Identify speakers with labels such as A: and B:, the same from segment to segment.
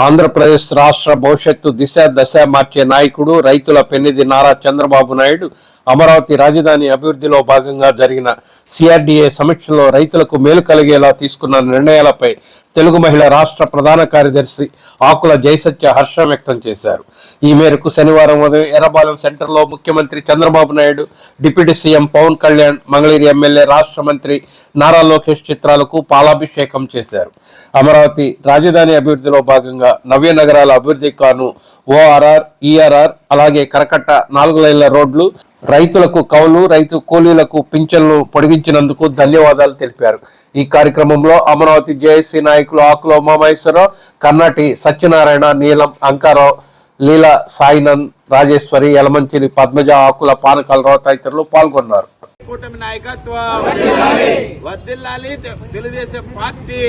A: ఆంధ్రప్రదేశ్ రాష్ట్ర భవిష్యత్తు దిశ దశ మార్చే నాయకుడు రైతుల పెన్నిధి నారా చంద్రబాబు నాయుడు అమరావతి రాజధాని అభివృద్ధిలో భాగంగా జరిగిన సిఆర్డీఏ సమీక్షలో రైతులకు మేలు కలిగేలా తీసుకున్న నిర్ణయాలపై తెలుగు మహిళ రాష్ట్ర ప్రధాన కార్యదర్శి ఆకుల జయసత్య హర్షం వ్యక్తం చేశారు. ఈ మేరకు శనివారం ఉదయం ఎర్రబాలెం సెంటర్లో ముఖ్యమంత్రి Chandrababu Naidu deputy CM Pawan Kalyan Mangalagiri MLA రాష్ట్ర మంత్రి నారా లోకేష్ చిత్రాలకు పాలాభిషేకం చేశారు. అమరావతి రాజధాని అభివృద్ధిలో భాగంగా నవ్య నగరాల అభివృద్ధి కాను ఓఆర్ఆర్ ఈఆర్ఆర్ అలాగే కరకట్ట నాలుగు లైన్ల రోడ్లు రైతులకు కౌలు రైతు కూలీలకు పింఛన్లు పొడిగించినందుకు ధన్యవాదాలు తెలిపారు. ఈ కార్యక్రమంలో అమరావతి జేఏసీ నాయకులు ఆకుల ఉమామహేశ్వరరావు కర్ణాటి సత్యనారాయణ నీలం అంకారావు లీలా సాయినంద్ రాజేశ్వరి యలమంచిలి పద్మజ ఆకుల పానకాలరావు తదితరులు పాల్గొన్నారు.
B: కూటమి నాయకత్వం. వర్దిల్లాలి తె- తెలుగుదేశం పార్టీ.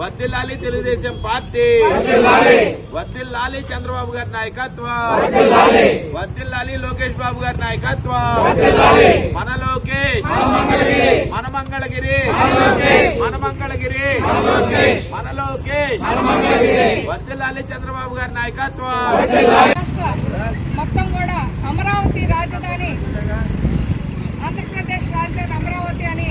B: వర్దిల్లాలి. తెలుగుదేశం పార్టీ. వర్దిల్లాలి. చంద్రబాబు గారి నాయకత్వం. వర్దిల్లాలి. లోకేష్ బాబు గారి నాయకత్వం. మన లోకేష్ మన మంగళగిరి మన మంగళగిరి మన లోకేష్ వర్దిల్లాలి చంద్రబాబు గారి నాయకత్వం.
C: రాష్ట్ర మొత్తం కూడా అమరావతి రాజధాని ఆంధ్రప్రదేశ్ రాజధాని అమరావతి అని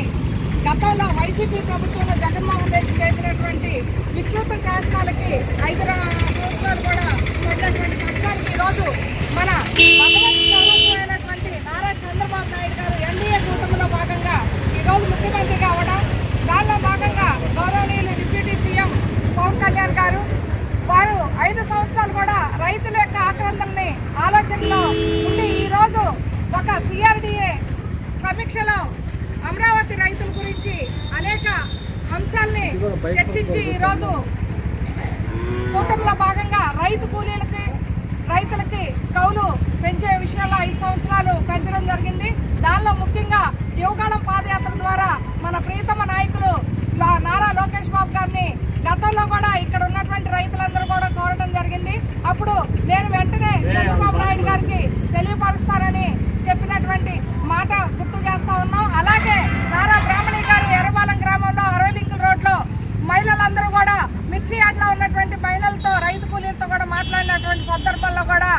C: గతంలో వైసీపీ ప్రభుత్వంలో జగన్మోహన్ రెడ్డి చేసినటువంటి వికృత శాసనాలకి ఐదు రా- సంవత్సరాలు కూడా పడినటువంటి కష్టానికి ఈరోజు మన భగవత్ నారా చంద్రబాబు నాయుడు గారు ఎన్డీఏ కూటమిలో భాగంగా ఈరోజు ముఖ్యమంత్రిగా అవడానికి దానిలో భాగంగా గౌరవనీయులు డిప్యూటీ సీఎం పవన్ కళ్యాణ్ గారు వారు ఐదు సంవత్సరాలు కూడా రైతుల యొక్క ఆక్రందనని ఆలోచనలో ఉండి ఈరోజు ఒక సిఆర్డిఏ సమీక్షలో అమరావతి రైతుల గురించి అనేక అంశాల్ని చర్చించి ఈరోజు కూటమిలో భాగంగా రైతు కూలీలకి రైతులకి కౌలు పెంచే విషయంలో ఐదు సంవత్సరాలు పెంచడం జరిగింది. దానిలో ముఖ్యంగా యువకాలం పాదయాత్ర ద్వారా మన ప్రీతమ నాయకులు నారా లోకేష్ బాబు గారిని గతంలో కూడా ఇక్కడ ఉన్నటువంటి రైతులందరూ కూడా కోరడం జరిగింది అప్పుడు నేను వెంటనే చంద్రబాబు నాయుడు గారికి తెలియపరుస్తానని చెప్పినటువంటి మాట గుర్తు చేస్తా ఉన్నాం అలాగే నారా బ్రాహ్మణి గారు ఎర్రబాలెం గ్రామంలో అరవై లింకుల రోడ్లో మహిళలందరూ కూడా మిర్చి యార్డ్లో ఉన్నటువంటి మహిళలతో రైతు కూలీలతో కూడా మాట్లాడినటువంటి సందర్భంలో కూడా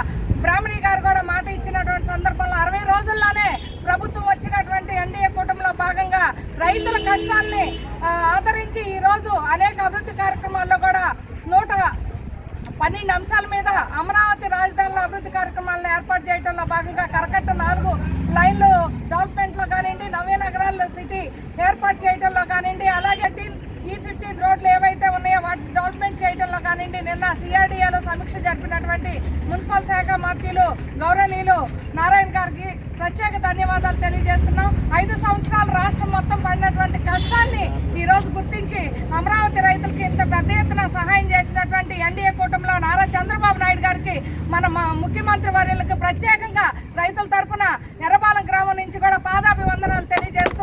C: బ్రాహ్మణి గారు కూడా మాట ఇచ్చినటువంటి సందర్భంలో అరవై రోజుల్లోనే ప్రభుత్వం వచ్చినటువంటి ఎన్డీఏ కూటమిలో భాగంగా రైతుల కష్టాన్ని ఆదరించి ఈరోజు అనేక అభివృద్ధి కార్యక్రమాల్లో కూడా నూట పన్నెండు అంశాల మీద అమరావతి రాజధానిలో అభివృద్ధి కార్యక్రమాలను ఏర్పాటు చేయడంలో భాగంగా కరకట్ట నాలుగు లైన్లు డెవలప్మెంట్లో కానివ్వండి నవ్య నగరాల్లో సిటీ ఏర్పాటు చేయడంలో కానివ్వండి అలాగే ఫిఫ్టీన్ రోడ్లు ఏవైతే ఉన్నాయో వాటిని డెవలప్మెంట్ చేయడంలో కానివ్వండి నిన్న సిఆర్డిఏలో సమీక్ష జరిపినటువంటి మున్సిపల్ శాఖ మంత్రులు గౌరవనీయులు నారాయణ గారికి ప్రత్యేక ధన్యవాదాలు తెలియజేస్తున్నాం. ఐదు సంవత్సరాలు రాష్ట్రం మొత్తం పడినటువంటి కష్టాన్ని ఈరోజు గుర్తించి అమరావతి రైతులకి ఇంత పెద్ద ఎత్తున సహాయం చేసినటువంటి ఎన్డీఏ కూటమిలో నారా చంద్రబాబు నాయుడు గారికి మన ముఖ్యమంత్రి వర్యులకు ప్రత్యేకంగా రైతుల తరపున ఎర్రబాలం గ్రామం నుంచి కూడా పాదాభివందనాలు తెలియజేస్తూ